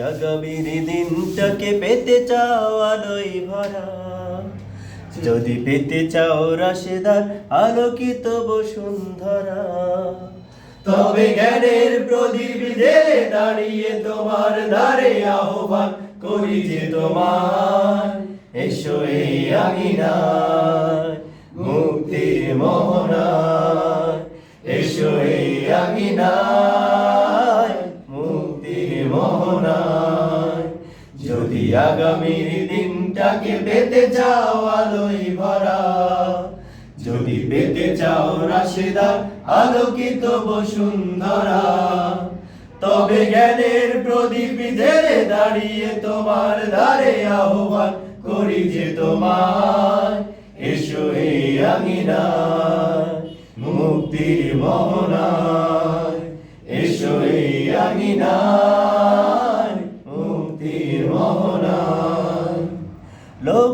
আগামীর দিনটাকে পেতে চাও আলোয় ভরা। যদি পেতে চাও রাশেদার, আলোকিত বসুন্ধরা। তবে জ্ঞানের প্রদীপ দাঁড়িয়ে তোমার ধারে আহ্বান করি যে তোমার, এসো এই আঙিনায়। মুক্তির মোহনায় মোহনায় যদি আগামীর দিনটাকে পেতে চাও আলোয় ভরা, যদি পেতে চাও রাশেদার আলোকিত বসুন্ধরা, তবে জ্ঞানের প্রদীপ জেলে দাঁড়িয়ে তোমার দ্বারে আহ্বান করি যে তোমার এসো এই আঙিনা মুক্তির মোহনায়, এসো এই আঙিনায়।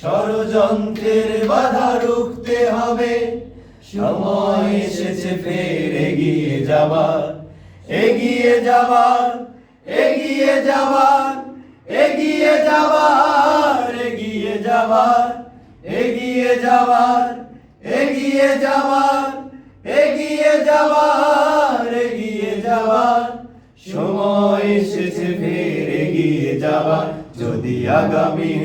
ষড়যন্ত্রের বাধা রুখতে হবে। সময় এসেছে, ফের এগিয়ে যাবার। এগিয়ে যাবার এগিয়ে যাবার এগিয়ে যাবার এগিয়ে যাবার এগিয়ে যাবার এগিয়ে যাবার এগিয়ে যাবার এগিয়ে যাবার। সময় এসেছে, ফের এগিয়ে যাবার। যদি আগামীর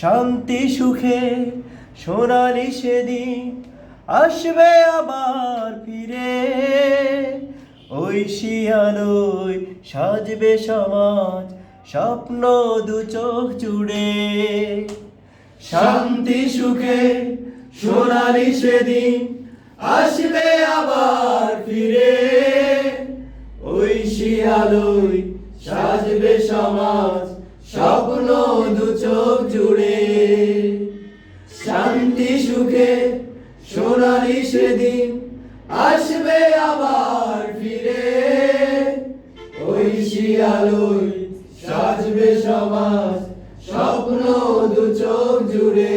শান্তি সুখে সোনালি সেদিন আসবে আবার ফিরে। ওই সাজবে সমাজ, স্বপ্ন দু চোখ জুড়ে। শান্তি সুখে সোনালি সেদিন আসবে আবার ফিরে। ওই শিয়ালোয় সাজবে সমাজ, স্বপ্ন শান্তি, সুখে সোনালি সেদিন আসবে আবার ফিরে। ওই শিয়ালোয় সাজবে সমাজ, স্বপ্ন দু চোখ জুড়ে।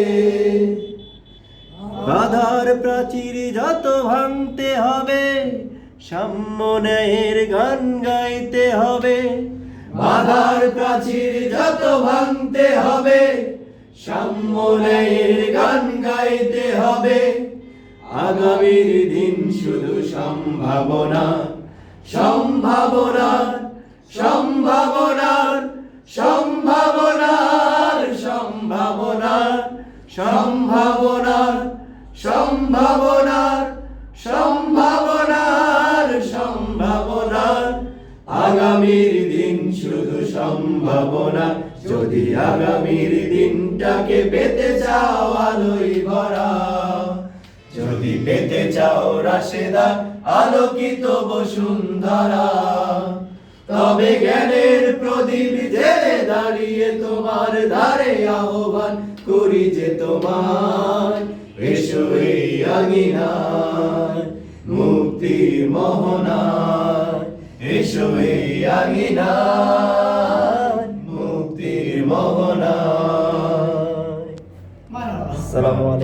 বাধার প্রাচীর যত ভাঙতে হবে সাম্যের গান গাইতে হবে। বাধার প্রাচীর যত ভাঙতে হবে সাম্যের গান গাইতে হবে। আগামীর দিন শুধু সম্ভাবনা সম্ভাবনার সম্ভাবনার সম্ভাবনার সম্ভাবনার সম্ভাবনার সম্ভাবনার আগামীর দিন শুধু সম্ভাবনা, যদি আগামীর দিনটাকে পেতে চাও আলোই ভরা। যদি পেতে চাও রাশেদা, আলোকিত বসুন্ধরা। তবে জ্ঞানের প্রদীপ জেলে দাঁড়িয়ে তোমার ধারে আহ্বান করি যে তোমার, এসো এই আঙিনায় মুক্তির মোহনায়। সুই আঙিনা মুক্তির মোহনা। আসসালামু